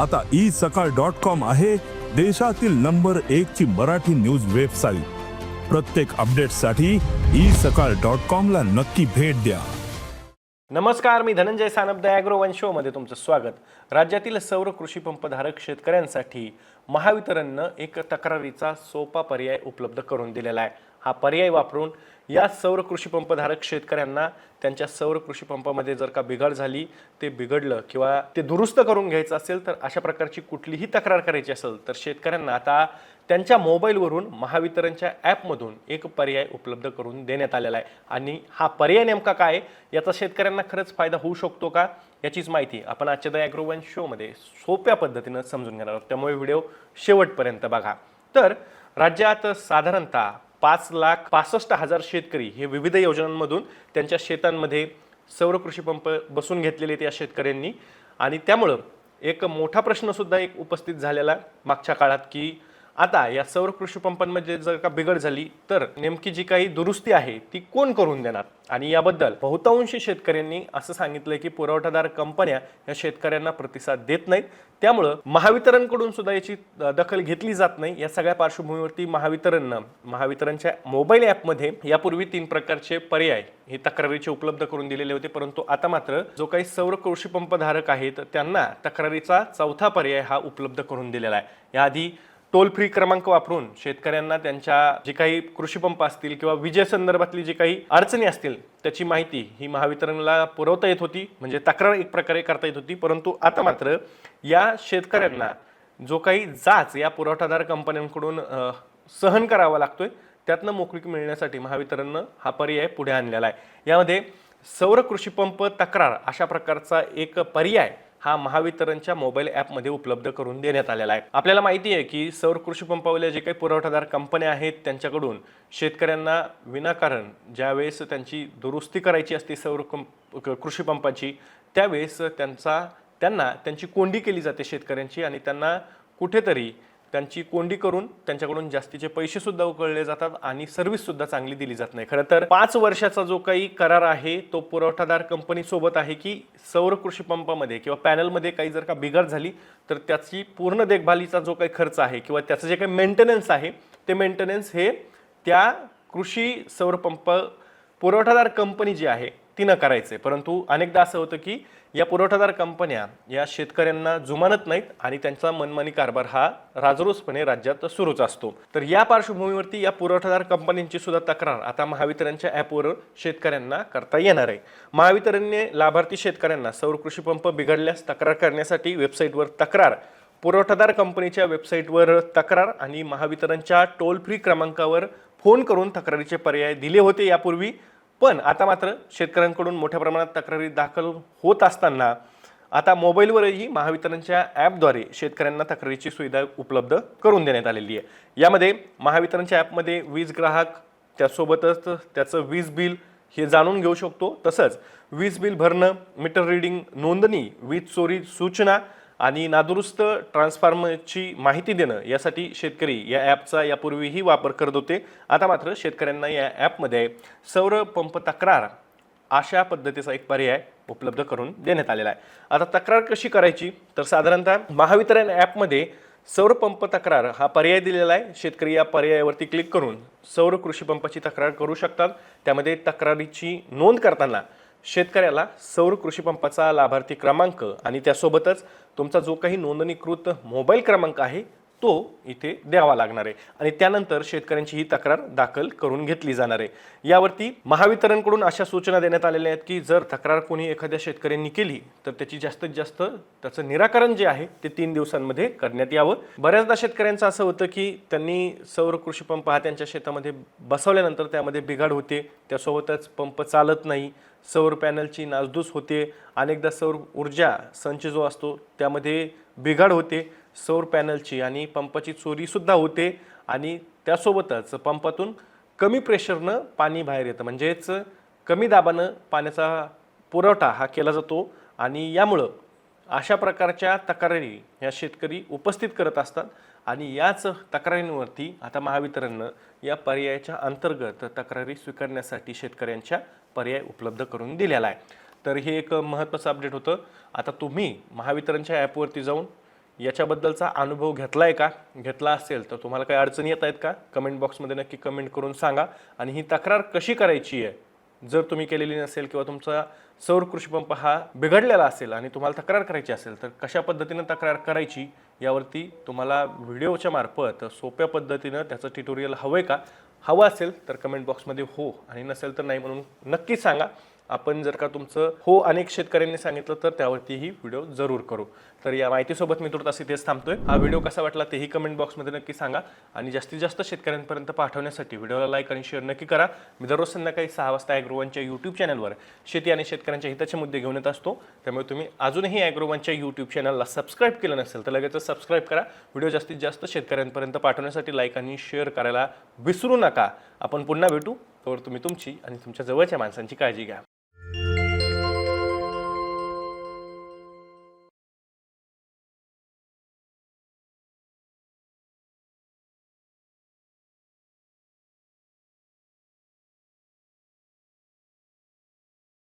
आता ई सकाळ dot com आहे देशातील नंबर एक ची मराठी न्यूज वेबसाईट. प्रत्येक अपडेटसाठी ई सकाळ डॉट कॉम ला नक्की भेट द्या. नमस्कार मी धनंजय सानप ॲग्रो वन शोमध्ये तुमचं स्वागत. राज्यातील सौर कृषी पंपधारक शेतकऱ्यांसाठी महावितरणनं एक तक्रारीचा सोपा पर्याय उपलब्ध करून दिलेला आहे. हा पर्याय वापरून या सौर कृषीपंपधारक शेतकऱ्यांना त्यांच्या सौर कृषीपंपामध्ये जर का बिघाड झाली ते बिघडलं किंवा ते दुरुस्त करून घ्यायचं असेल तर अशा प्रकारची कुठलीही तक्रार करायची असेल तर शेतकऱ्यांना आता त्यांच्या मोबाईलवरून महावितरणच्या ॲपमधून एक पर्याय उपलब्ध करून देण्यात आलेला आहे. आणि हा पर्याय नेमका काय याचा शेतकऱ्यांना खरंच फायदा होऊ शकतो का याचीच माहिती आपण आजच्या द ॲग्रोवन शोमध्ये सोप्या पद्धतीनं समजून घेणार आहोत. त्यामुळे व्हिडिओ शेवटपर्यंत बघा. तर राज्यात साधारणतः पाच लाख पासष्ट हजार शेतकरी हे विविध योजनांमधून त्यांच्या शेतांमध्ये सौर कृषी पंप बसून घेतलेले आहेत या शेतकऱ्यांनी. आणि त्यामुळं एक मोठा प्रश्नसुद्धा एक उपस्थित झालेला मागच्या काळात की आता या सौर कृषी पंपांमध्ये जर का बिघड झाली तर नेमकी जी काही दुरुस्ती आहे ती कोण करून देणार? आणि याबद्दल बहुतांशी शेतकऱ्यांनी असं सांगितलंय की पुरवठादार कंपन्या या शेतकऱ्यांना प्रतिसाद देत नाहीत. त्यामुळं महावितरणकडून सुद्धा याची दखल घेतली जात नाही. या सगळ्या पार्श्वभूमीवरती महावितरणनं महावितरणच्या मोबाईल ॲपमध्ये यापूर्वी तीन प्रकारचे पर्याय हे तक्रारीचे उपलब्ध करून दिलेले होते. परंतु आता मात्र जो काही सौर कृषी पंप धारक आहेत त्यांना तक्रारीचा चौथा पर्याय हा उपलब्ध करून दिलेला आहे. याआधी टोल फ्री क्रमांक वापरून शेतकऱ्यांना त्यांच्या जे काही कृषी पंप असतील किंवा विजेसंदर्भातली जी काही अडचणी असतील त्याची माहिती ही महावितरणला पुरवता येत होती. म्हणजे तक्रार एक प्रकारे करता येत होती. परंतु आता मात्र या शेतकऱ्यांना जो काही जाच या पुरवठादार कंपन्यांकडून सहन करावा लागतोय त्यातनं मोकळीक मिळण्यासाठी महावितरणनं हा पर्याय पुढे आणलेला आहे. यामध्ये सौर कृषी पंप तक्रार अशा प्रकारचा एक पर्याय हा महावितरणच्या मोबाईल ॲपमध्ये उपलब्ध करून देण्यात आलेला आहे. आपल्याला माहिती आहे की सौर कृषी पंपावल्या जे काही पुरवठादार कंपन्या आहेत त्यांच्याकडून शेतकऱ्यांना विनाकारण ज्यावेळेस त्यांची दुरुस्ती करायची असते सौर कंप क- कृषी पंपाची त्यावेळेस त्यांचा त्यांना त्यांची कोंडी केली जाते शेतकऱ्यांची आणि त्यांना कुठेतरी त्यांची कोंडी करून त्यांच्याकडून जास्तीचे पैसे सुद्धा उकळले जातात आणि सर्व्हिस सुद्धा चांगली दिली जात नाही. खरं तर पाच वर्षाचा जो काही करार आहे तो पुरवठादार कंपनी सोबत आहे की सौर कृषी पंपामध्ये किंवा पॅनलमध्ये काही जर का बिघाड झाली तर त्याची पूर्ण देखभालीचा जो काही खर्च आहे किंवा त्याचं जे काही मेंटेनन्स आहे ते मेंटेनन्स हे त्या कृषी सौरपंप पुरवठादार कंपनी जी आहे तिनं करायचे. परंतु अनेकदा असं होतं की या पुरवठादार कंपन्या या शेतकऱ्यांना जुमानत नाहीत आणि त्यांचा मनमानी कारभार हा राजरोसपणे राज्यात सुरूच असतो. तर या पार्श्वभूमीवरती या पुरवठादार कंपन्यांची सुद्धा तक्रार आता महावितरणच्या ॲपवर शेतकऱ्यांना करता येणार आहे. महावितरणने लाभार्थी शेतकऱ्यांना सौर कृषी पंप बिघडल्यास तक्रार करण्यासाठी वेबसाईटवर तक्रार पुरवठादार कंपनीच्या वेबसाईटवर तक्रार आणि महावितरणच्या टोल फ्री क्रमांकावर फोन करून तक्रारीचे पर्याय दिले होते यापूर्वी पण आता मात्र शेतकऱ्यांकडून मोठ्या प्रमाणात तक्रारी दाखल होत असताना आता मोबाईलवरही महावितरणच्या ॲपद्वारे शेतकऱ्यांना तक्रारीची सुविधा उपलब्ध करून देण्यात आलेली आहे. यामध्ये महावितरणच्या ॲपमध्ये वीज ग्राहक त्यासोबतच त्याचं वीज बिल हे जाणून घेऊ शकतो. तसंच वीज बिल भरणं मीटर रिडिंग नोंदणी वीज चोरी सूचना आणि नादुरुस्त ट्रान्सफॉर्मरची माहिती देणं यासाठी शेतकरी या ॲपचा यापूर्वीही वापर करत होते. आता मात्र शेतकऱ्यांना या ॲपमध्ये सौर पंप तक्रार अशा पद्धतीचा एक पर्याय उपलब्ध करून देण्यात आलेला आहे. आता तक्रार कशी करायची? तर साधारणतः महावितरण ॲपमध्ये सौर पंप तक्रार हा पर्याय दिलेला आहे. शेतकरी या पर्यायावरती क्लिक करून सौर कृषी पंपाची तक्रार करू शकतात. त्यामध्ये तक्रारीची नोंद करताना शेतकऱ्याला सौर कृषी पंपाचा लाभार्थी क्रमांक आणि त्यासोबतच तुमचा जो काही नोंदणीकृत मोबाईल क्रमांक आहे तो इथे द्यावा लागणार आहे. आणि त्यानंतर शेतकऱ्यांची ही तक्रार दाखल करून घेतली जाणार आहे. यावरती महावितरणकडून अशा सूचना देण्यात आलेल्या आहेत की जर तक्रार कोणी एखाद्या शेतकऱ्यांनी केली तर त्याची जास्तीत जास्त त्याचं निराकरण जे आहे ते तीन दिवसांमध्ये करण्यात यावं. बऱ्याचदा शेतकऱ्यांचं असं होतं की त्यांनी सौर कृषी पंप हा त्यांच्या शेतामध्ये बसवल्यानंतर त्यामध्ये बिघाड होते. त्यासोबतच पंप चालत नाही. सौर पॅनलची नासधूस होते. अनेकदा सौर ऊर्जा संच जो असतो त्यामध्ये बिघाड होते. सौर पॅनलची आणि पंपाची चोरीसुद्धा होते आणि त्यासोबतच पंपातून कमी प्रेशरनं पाणी बाहेर येतं. म्हणजेच कमी दाबानं पाण्याचा पुरवठा हा केला जातो आणि यामुळं अशा प्रकारच्या तक्रारी ह्या शेतकरी उपस्थित करत असतात आणि याच तक्रारींवरती आता महावितरणनं या पर्यायाच्या अंतर्गत तक्रारी स्वीकारण्यासाठी शेतकऱ्यांच्या पर्याय उपलब्ध करून दिलेला आहे. तर हे एक महत्त्वाचं अपडेट होतं. आता तुम्ही महावितरणच्या ॲपवरती जाऊन याच्याबद्दलचा अनुभव घेतला आहे का? घेतला असेल तर तुम्हाला काही अडचणी येत आहेत का? कमेंट बॉक्समध्ये नक्की कमेंट करून सांगा. आणि ही तक्रार कशी करायची आहे? जर तुम्ही केलेली नसेल किंवा तुमचा सौर कृषीपंप हा बिघडलेला असेल आणि तुम्हाला तक्रार करायची असेल तर कशा पद्धतीनं तक्रार करायची यावरती तुम्हाला व्हिडिओच्या मार्फत सोप्या पद्धतीनं त्याचं ट्युटोरियल हवं आहे का? हवं असेल तर कमेंट बॉक्समध्ये हो. आणि नसेल तर नाही म्हणून नक्कीच सांगा. आपण जर का तुमचं हो अनेक शेतकऱ्यांनी सांगितलं तर त्यावरतीही व्हिडिओ जरूर करू. तर या माहितीसोबत मी तुर्तास इथेच थांबतोय. हा व्हिडिओ कसा वाटला तेही कमेंट बॉक्समध्ये नक्की सांगा आणि जास्तीत जास्त शेतकऱ्यांपर्यंत पाठवण्यासाठी व्हिडिओला लाईक आणि शेअर नक्की करा. मी दररोज संध्याकाळी सहा वाजता ॲग्रोवनच्या यूट्यूब चॅनलवर शेती आणि शेतकऱ्यांच्या हिताचे मुद्दे घेऊन येत असतो. त्यामुळे तुम्ही अजूनही ॲग्रोवनच्या यूट्यूब चॅनलला सबस्क्राईब केलं नसेल तर लगेच सबस्क्राईब करा. व्हिडिओ जास्तीत जास्त शेतकऱ्यांपर्यंत पाठवण्यासाठी लाईक आणि शेअर करायला विसरू नका. आपण पुन्हा भेटू. तर तुम्ही तुमची आणि तुमच्या जवळच्या माणसांची काळजी घ्या.